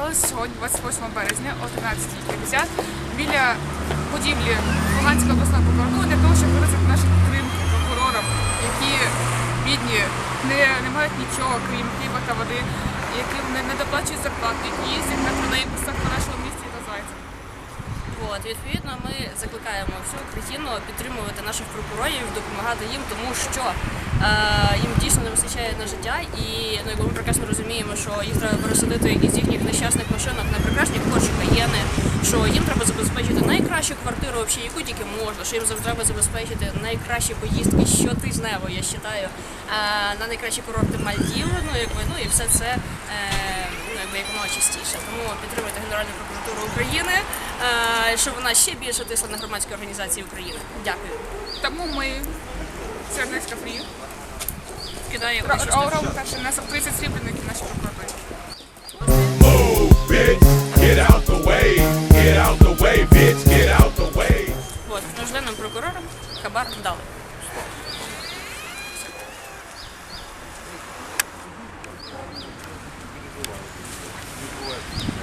зібралися сьогодні, 28 березня о 13.50 біля будівлі Луганської обласної прокуратури для того, щоб виразити нашу підтримку прокурорам, які бідні, не, не мають нічого, крім хліба та води, яким не, не доплачують зарплату, які їздять на тролейбусах по нашому місті та зайцях. От, відповідно, ми закликаємо всю Україну підтримувати наших прокурорів, допомагати їм, тому що е, їм дійсно не вистачає на життя, і ну, прекрасно розуміємо, що їх треба пересадити із їхніх нещасних машинок на прекрасні Porsche Cayenne, що їм треба забезпечити найкращу квартиру, взагалі, яку тільки можна, що їм завжди треба забезпечити найкращі поїздки щотижнево, я вважаю, е, на найкращі курорти Мальдіви, ну якби ну і все це. Е, ну, якби якомога частіше. Тому підтримуйте Генеральну прокуратуру України, е, щоб вона ще більше тисла на громадські організації України. Дякую. Тому ми Сєрнецька Фрі покидає Оромка, що нас обкриться срібленики ну, наші проклади. От, нужденним прокурором хабар дали. Відбувається.